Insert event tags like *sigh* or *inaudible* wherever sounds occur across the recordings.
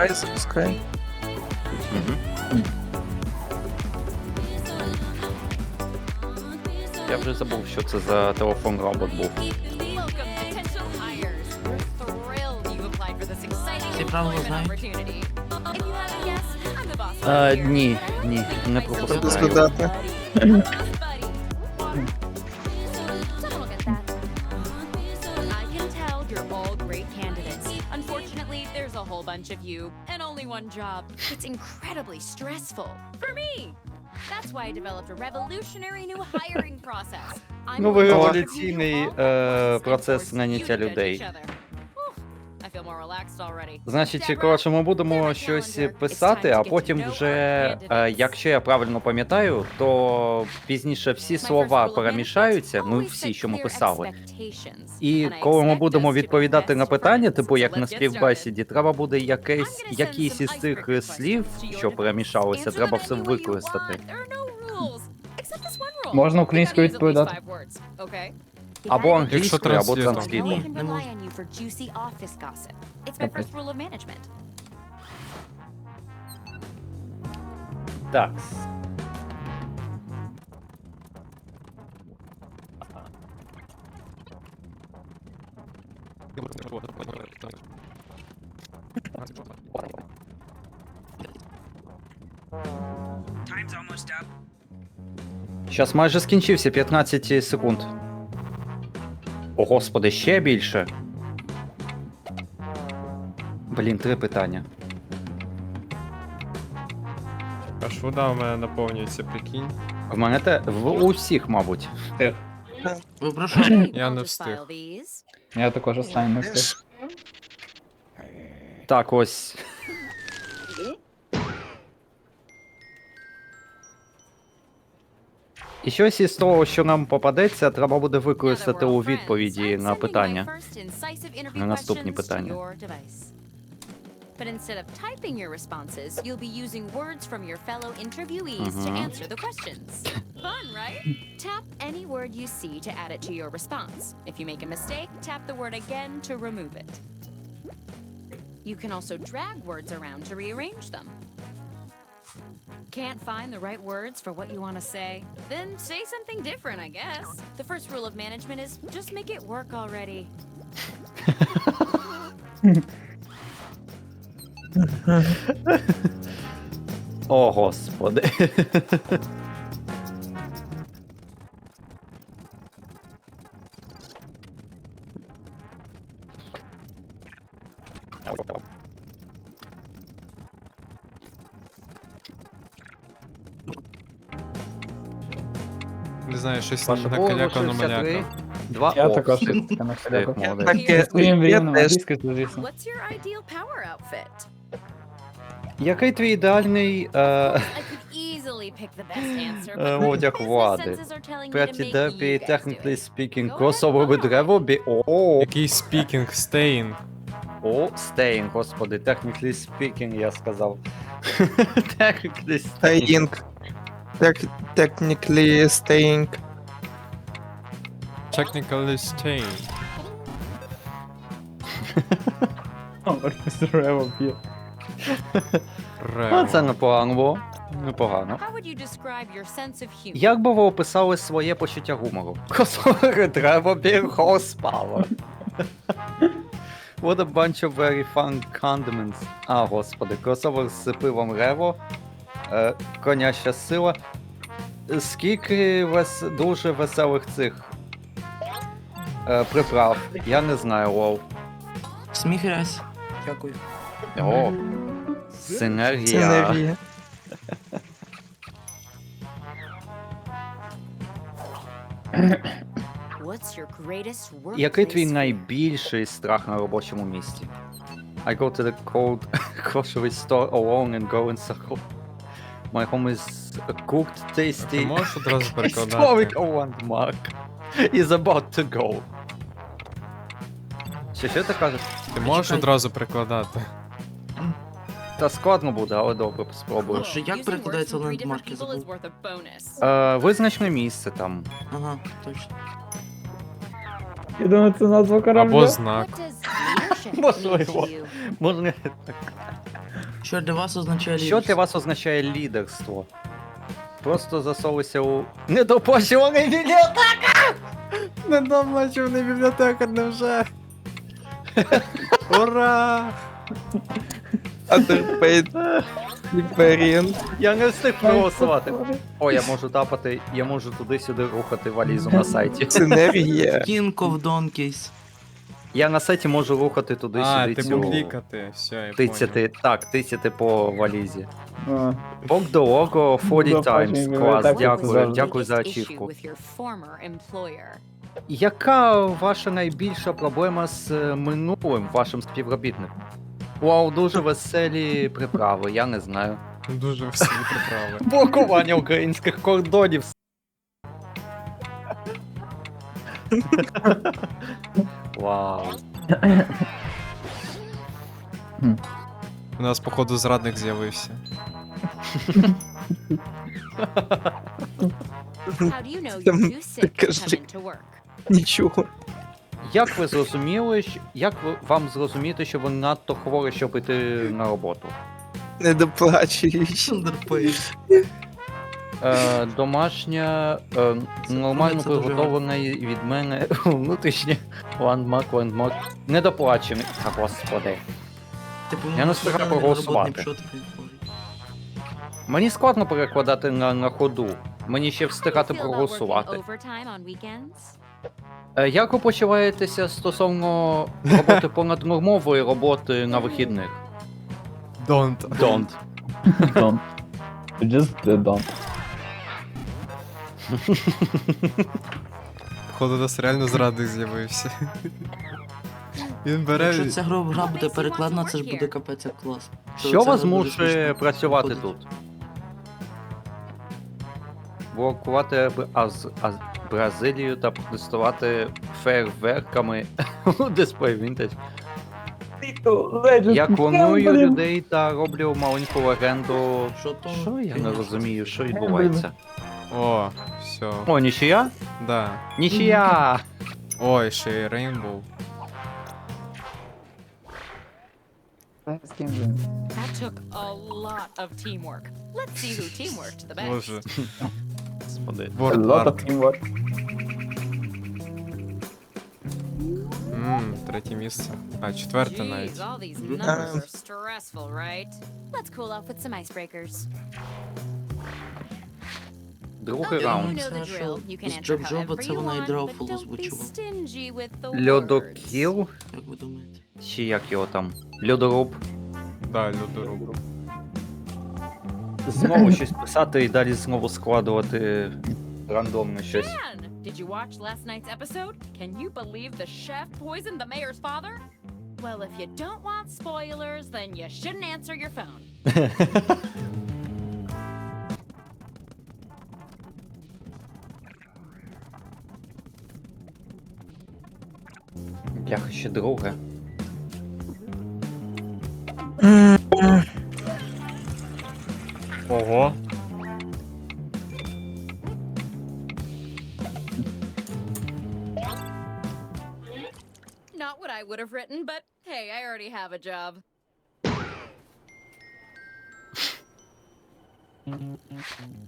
Давай запускай. Угу. Я вже забув, що це за телефон робот був. Welcome, potential hires. We're thrilled you applied for this exciting you and only one job. It's incredibly stressful for me. That's why I developed a revolutionary new hiring process. I'm Новий going to революційний interview you all е, at once and процес force наняття you to judge людей. each other. Значить, коротше, ми будемо щось писати, а потім вже, е, якщо я правильно пам'ятаю, то пізніше всі слова перемішаються, ну всі, що ми писали. І коли ми будемо відповідати на питання, типу як на співбесіді, треба буде якесь, якісь із цих е, слів, що перемішалися, треба все використати. Можна українською відповідати. Або англійською, або транслітором. транслітором. Ні, не можна. Капець. Так. Щас майже скінчився 15 секунд. О, господи, ще більше. Блін, три питання. Аж вода у мене наповнюється, прикинь. В мене те в усіх, мабуть. Ви про що? Я не встиг. Я також останній не встиг. Так, ось. І щось із того, що нам попадеться, треба буде використати у відповіді на питання. на наступні питання. But instead of typing your responses, you'll be using words from your fellow interviewees to Mhm. answer the questions. Fun, right? Tap any word you see to add it to your response. If you make a mistake, tap the word again to remove it. You can also drag words around to rearrange them. Can't find the right words for what you want to say? Then say something different, I guess. The first rule of management is just make it work already. О, *laughs* господи. *laughs* Щось Паша накалякано лишився три, маляка. два. Я також все. трішки накалякав. Ти молодець. Так, Своїм я рівнем теж. англійською, звісно. What's your ideal power outfit? Який твій ідеальний е, I could easily pick the best answer, Е, but my одяг business влади. senses are telling me to Pretty make Derpy, guys do technically it. speaking, crossover with. Revo, be... О, Який спікінг, стейн. о, staying, господи, technically speaking, я сказав. technically staying. Staying. Tec- Technically staying. Technically staying. *laughs* Рево п'є. А це Рево. непогано було. Непогано. How would you describe your sense of humor? Як би ви описали своє почуття гумору? Косори треба бір horsepower. What a bunch of very fun condiments. А, господи, кросовер з пивом Рево. Е, коняща сила. Скільки вес... дуже веселих цих е, приправ. Я не знаю, лол. Сміх раз. Дякую. О, синергія. Синергія. What's your greatest workplace Який твій найбільший страх на робочому місці? I go to the cold grocery store alone and go in circle. My home is a cooked, Ти tasty, можеш одразу перекладати? historic landmark. Is about to go. Що, що ти кажеш? Ти можеш одразу перекладати? Та складно буде, але добре, спробую. Боже, як перекладається лендмарки, забув? Е, визначне місце там. Ага, точно. Я думаю, це назва корабля. Або знак. *laughs* Можливо. Можна. Що для вас означає Що лідерство? для вас означає лідерство? Просто засовуйся у недоплачуваний білет! Не домачуваний бібліотекар, невже? Ура! Underpaid librarian. Я не встиг проголосувати. О, я можу тапати, я можу туди-сюди рухати валізу на сайті. Синергія. King of Donkeys. Я на сайті можу рухати А, туди-сюди ти цю. клікати, все, я понял. Тицяти, так, тицяти по валізі. А, Бок до лого 40 Ну, times. Клас, так, дякую, завжди. дякую за ачівку. Your. Яка ваша найбільша проблема з е, минулим вашим співробітником? Вау, дуже веселі приправи, я не знаю. Дуже всі приправи. *laughs* Блокування українських кордонів. Вау. У нас, походу, зрадник з'явився. How do you know Там you're sick to work? Нічого. Як ви зрозуміли, щ- як ви- вам зрозуміти, що ви надто хворі, щоб іти на роботу? Не доплачуєш. Underpaid. Е, домашня, е, нормально це дуже і від мене внутрішнє ландмарк, ландмарк. Недоплачений. А, господи. Типу, Я не встигаю проголосувати. роботник, що? Мені складно перекладати на, на ходу. Мені ще встигати проголосувати. Е, Як ви почуваєтеся стосовно роботи понаднормової роботи на вихідних? Don't. Don't. *laughs* Don't. Just don't. Походу, у нас реально зрадник з'явився. Він бере. Якщо ця гра гра буде перекладна, це ж буде капець як клас. Що це вас буде змушує смішно. працювати тут? Блокувати Б- Аз... Аз... Бразилію та протестувати фейерверками у дисплей Vintage. Я клоную людей та роблю маленьку легенду. Що то? Що я не розумію, що відбувається? О, все. О, нічия? Да. Нічия! Ой, ще й Рейнбоу. That took a lot of teamwork. Let's see who teamworked the best. Боже. *laughs* Господи. A Word lot of art. teamwork. Ммм, третє місце. А, четверте Jeez, навіть. all these Mhm. numbers are stressful, right? Let's cool off with some icebreakers. Другий Okay, раунд. know the Це drill. що? You can З answer Джоб-Джоба however це you вона і want, Драуфул but don't be озвучила. stingy with the words. Льодокіл? Як ви думаєте? Чи як його там? Льодоруб. Да, Людоруб. Знову щось писати і далі знову складувати рандомно щось. Did you watch last night's episode? Can you believe the chef poisoned the mayor's father? Well, if you don't want spoilers, then you shouldn't answer your phone. Бляха, ще друге. Have a job.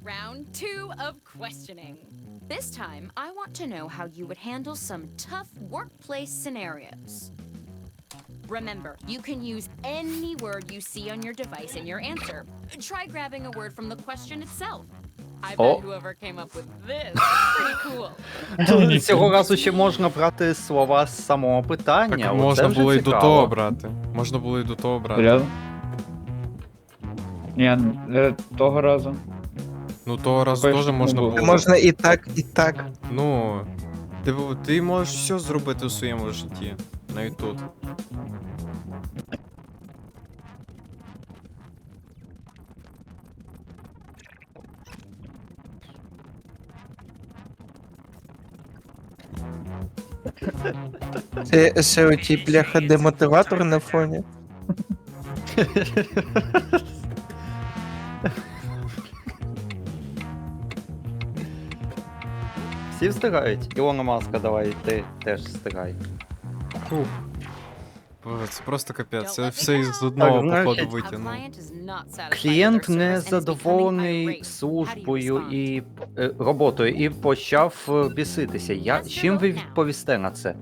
Round two of questioning. This time, I want to know how you would handle some tough workplace scenarios. Remember, you can use any word you see on your device in your answer. Try grabbing a word from the question itself. I bet Oh. whoever came up with this is pretty cool. *laughs* Цього разу ще можна брати слова з самого питання. Так оце можна вже було і до цікаво. того брати. Можна було і до того брати. Серйозно? Ні, е, того разу. Ну того разу Перше теж можна було. було. Можна і так, і так. Ну. Ти, ти можеш все зробити у своєму житті. Навіть тут. Це ще оті бляха демотиватор на фоні. Всі встигають? Ілона Маска, давай, ти теж встигай. Боже, це просто капець. Це все із одного Так, походу витягнув. Клієнт не задоволений службою і е, роботою і почав е, біситися. Я чим ви відповісте на це?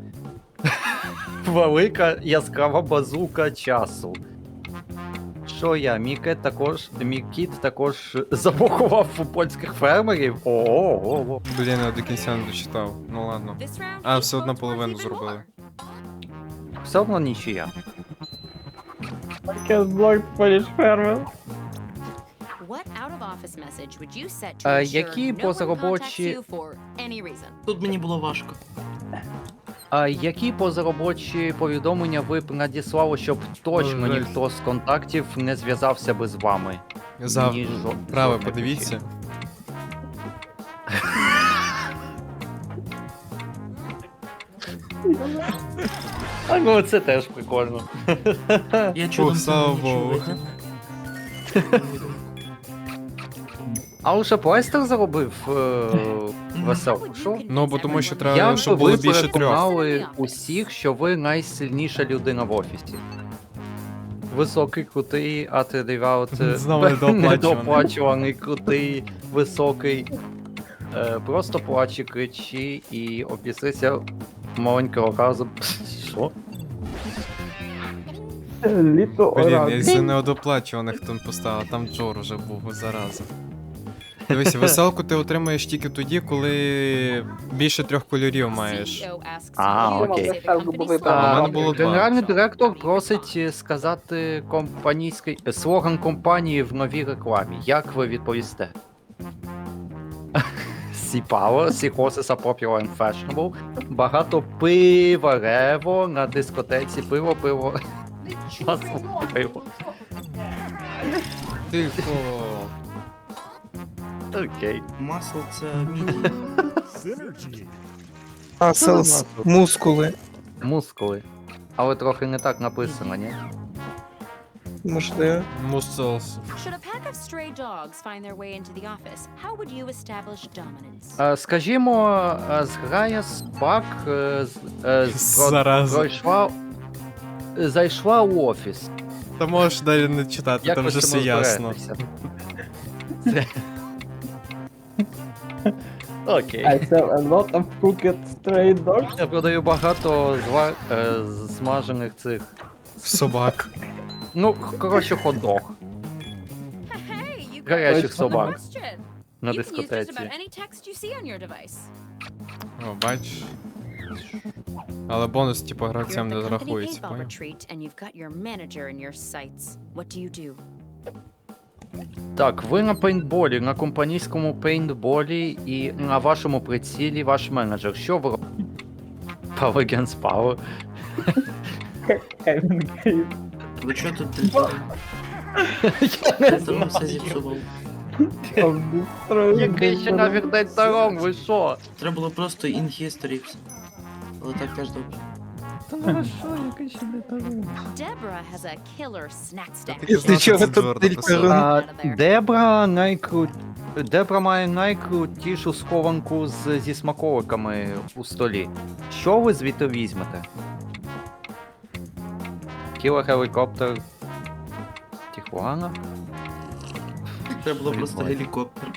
Велика яскрава базука часу. Що я? Мій кіт також, мій кіт також заблокував у польських фермерів. Ого. Блін, я до кінця не дочитав. Ну ладно. А, все одно половину зробили. Все одно нічия. What message would you set to Е, ensure які no one позаробочі- contacts you for any reason? Тут мені було важко. А які позаробочі повідомлення ви б надіслали, щоб точно Жаль. ніхто з контактів не зв'язався би з вами? Зав... Ні, жо- Праве, жодних подивіться. А *laughs* ну це теж прикольно. Я чудом слава не Богу. чув. А лише Плайстер заробив е, Веселку. Що? Ну, бо тому що треба, Я щоб було ви більше трьох. переконали усіх, що ви найсильніша людина в офісі. Високий, крутий, атрибут, *laughs* Знову недооплачуваний. недоплачуваний, крутий, високий. Е, просто плаче, кричи і обісрися маленького разу. Що? Літо Блін, я за неодоплачуваних тут поставив, там Джор уже був зараза. Дивися, веселку ти отримаєш тільки тоді, коли більше трьох кольорів маєш. А, окей. А, у мене було два. Генеральний директор просить е, сказати компанійський е, слоган компанії в новій рекламі. Як ви відповісте? *laughs* Сі Power, Сі Horses are popular and fashionable. Багато пива, рево на дискотеці, пиво, пиво. *laughs* Пиво. Тихо. Окей. Масло це мідій. Аселс, мускули. Мускули. Але трохи не так написано, ні? Можливо. Мусселс. Should a pack of stray dogs find their way into the office, how would you establish dominance? Е, Скажімо, е, зграя собак е, з- е, з- про- Зараза. пройшла. Зайшла у офіс. Та можеш далі не читати, Як там вже все ясно. *laughs* Окей. I sell a lot of cooked stray dogs. Я продаю багато зва... е, смажених цих. Собак. Ну, коротше, хот-дог Гарячих собак на дискотеці. О, бачиш. Але бонус, типу, гравцям не зарахується, paintball Так, ви на пейнтболі, на компанійському пейнтболі і на вашому прицілі ваш менеджер. Що ви робите? Power against power. Ви чого тут все зіпсував. Який ще нафіг дать таром, ви що? Треба було просто in history. Але так теж добре. Та ну що, ще не? Deborah has a killer snack stack. Із нічого Це тут тільки рун. А, Дебра найкру... Дебра має найкрутішу схованку з... зі смаколиками у столі. Що ви звідти візьмете? Кілер гелікоптер. Тихуана? Треба було просто Прикольно. гелікоптер.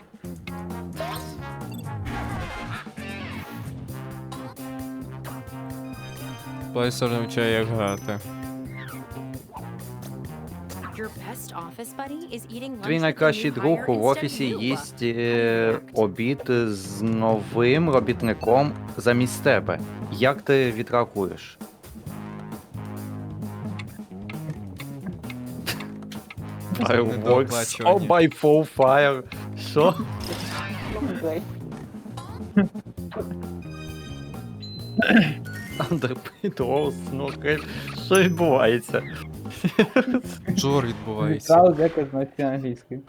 Плейсер навчає, як грати. Твій найкращий друг у офісі їсть е, обід з новим робітником замість тебе. Як ти відреагуєш? Fireworks, oh by full fire. Що? Underpaid Rose, ну. Що відбувається? Джор відбувається. Зразу якось знайти англійською.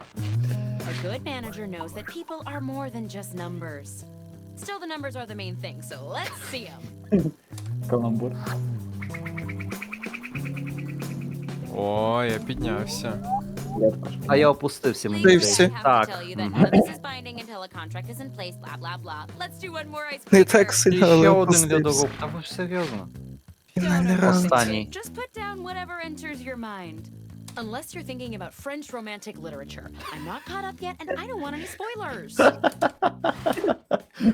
A good manager knows that people are more than just numbers. Still, the numbers are the main thing, so let's see them. Каламбур. О, я піднявся. А я опустився мені. Ти всі. Так. Не так І сильно, ще але один опустився. льодоруб. Та ви ж серйозно? Фінальний раунд. Останній. Just put down whatever enters your mind. Unless you're thinking about French romantic literature. I'm not caught up yet, and I don't want any spoilers.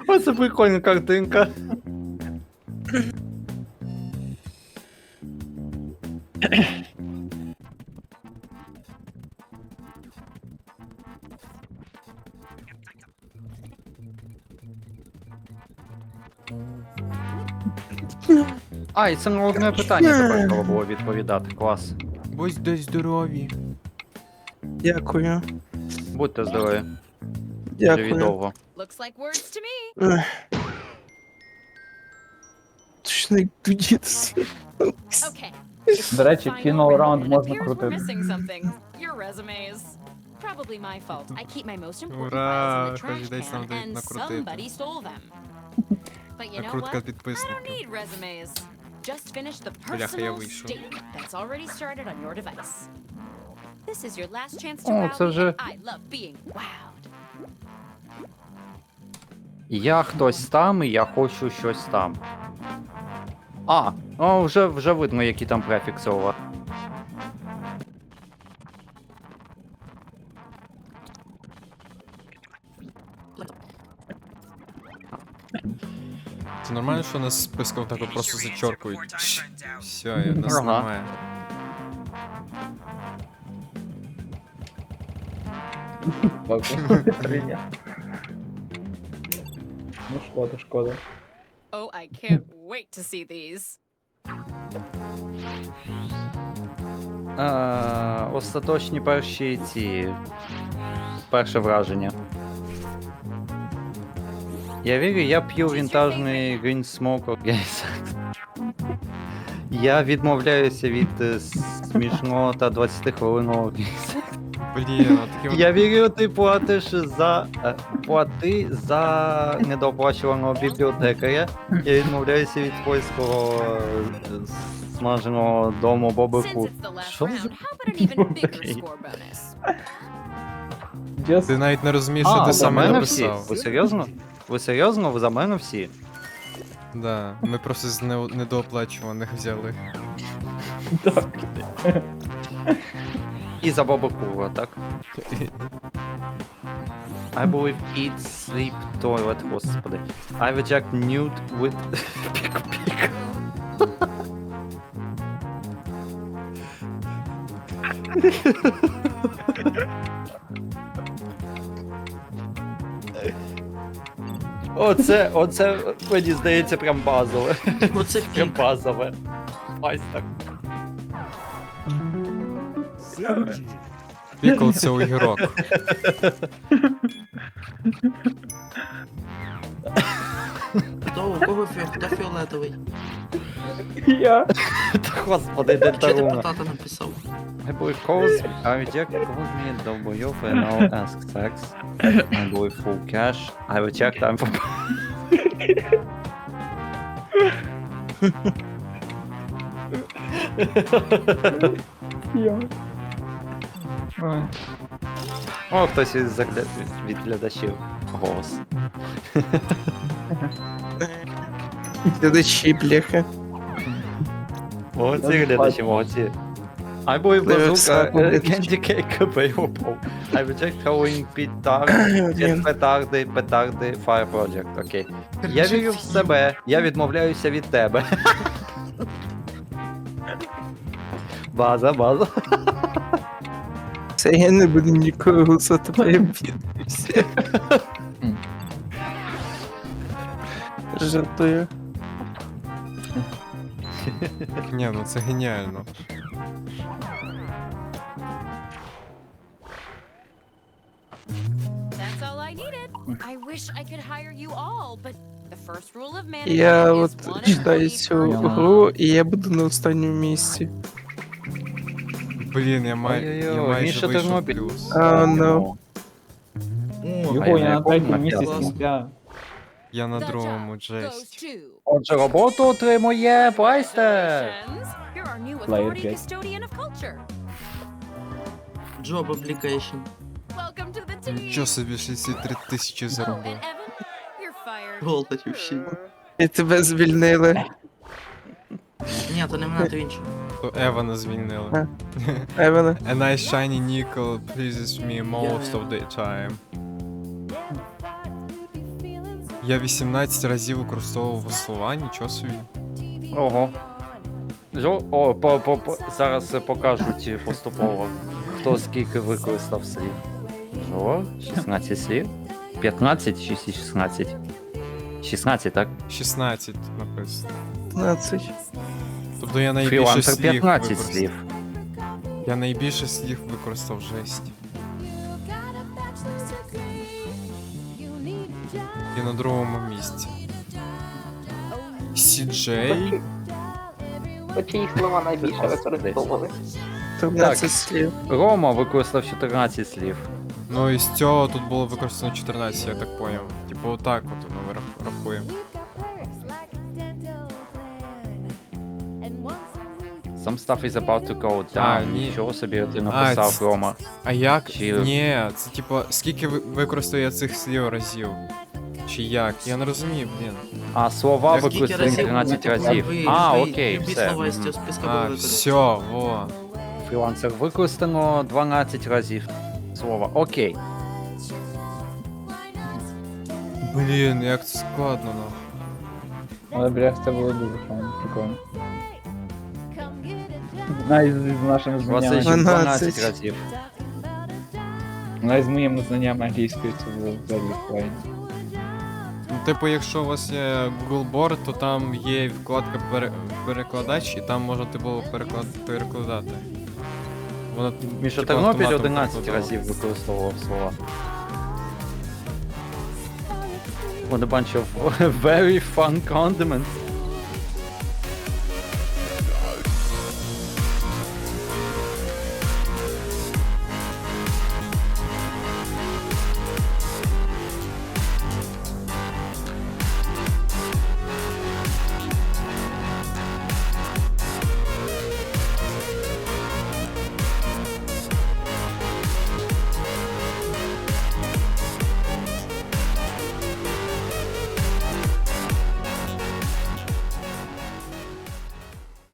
Оце прикольна картинка. А, і це на одне питання тепер треба було відповідати. Клас. Будьте здорові. Дякую. Будьте здорові. Живі Дякую. довго. Looks like words to me. Ех. Точно як дудіться. Okay. До речі, кіно раунд можна крутити. missing something. Your resumes. Probably my fault. I keep my most important Ура, files in the хоч trash десь нам дають накрутити. Somebody stole them. But you know Накрутка what? I don't підписників. need resumes. Just finish the Бляха, я personal вийшов. statement that's already started on your device. This is your last chance to О, wow це me, вже- and I love being wowed. Я хтось там, і я хочу щось там. А, о, вже, вже видно, які там префікси у вас. Нормально, що нас списком так от просто зачоркують. Все, і нас Ага. немає. *laughs* Ну шкода, шкода. Oh, I can't wait to see these. Остаточні перші ці. Перше враження. Я вірю, я п'ю вінтажний Green Smoke Organics. Я відмовляюся від е, смішного та 20 хвилинного Блін, от Я вірю, ти платиш за е, плати за недоплачуваного бібліотекаря. Я відмовляюся від польського е, смаженого дому Боби Since Фуд. it's the last Що за- *laughs* Окей. ти навіть не розумієш, що ти саме мене всі? написав. Ви серйозно? Ви серйозно? Ви за мене всі? Да, ми просто з не- недооплачуваних взяли. І за Боба Курва, так? I believe eat, sleep, toilet, господи. I reject nude with *laughs* pick pick. Оце, оце, мені здається, прям базове. Оце *laughs* Прям базове. Ось так. Пікл це огірок. *laughs* Хто у кого фі... хто фіолетовий? я. *laughs* Та господи, де Чи ти таруна. потата написав? I believe calls I reject calls me долбойов and now ask sex. I believe full cash. I reject I'm for Я. Ой. О, хтось із загля... від глядачів. Голос. *laughs* Глядачі, бляха. Молодці глядачі, молодці. I believe bazooka candy cake available. I reject Halloween petard, петарди, петарди, fire project. Окей. Я вірю в себе, я відмовляюся від тебе. *laughs* База, база. Це я не буду ніколи голосувати, бо я. Жартую. Ні, ну це геніально. That's all I needed. I wish I could hire you all, but the first rule of management Я is от one читаю employee цю per гру, і я буду на останньому місці. Блін, я, май... я Ой-ой-ой, майже Міша вийшов Тернопіль. плюс. А, ну. О, Його я на третьому напевно? місці з кінця. Я на другому, job жесть. goes to Отже, роботу отримує Плайстер. Congratulations. You're our new authority get. custodian of culture. job application. Welcome to the team. Нічого собі 63 тисячі Oh, and заробив. Evan, you're fired. І тебе звільнили. Ні, то не мене, то інше. То Евана звільнили. *laughs* Евана. A nice shiny nickel pleases me most of the time. Я 18 разів використовував слова, нічого собі. Ого. Жо... О, по, по, по... зараз покажуть поступово, хто скільки використав слів. Жо? 16 слів? 15 чи 16? 16, так? 16 написано. 15. Тобто я найбільше Фрілансер слів 15 використав. слів. Я найбільше слів використав жесть. І на другому місці. CJ. По чиї слова найбільше використовували? 13 слів. Рома використав 14 слів. Ну і з цього тут було використано 14, я так поняв. Типу отак от ми рах- рахуємо. Some stuff is about to go А, down. ні. Нічого собі ти А, написав, ц- Рома. А як? Чи- Ні, це типу, скільки ви- я цих слів разів? Чи як? Я не розумію, блін. А, слова Скільки використані разів 13 разів. ви- А, ви окей, любі все. слова з цього списка А, були все, во. Фрілансер використано 12 разів. Слова. Окей. Блін, як це складно, ну. Але бля, це було дуже файно, прикольно. Навіть з нашими знаннями. ще 12 12. разів. Навіть з моїми знаннями англійської це було взагалі файно. Ну, типу, якщо у вас є Google Board, то там є вкладка пере- перекладач, і там можна було переклад... перекладати. Воно, Міша типу, Тернопіль автоматом 11 перекладало. разів використовував слова. Bunch *laughs* of very fun condiments.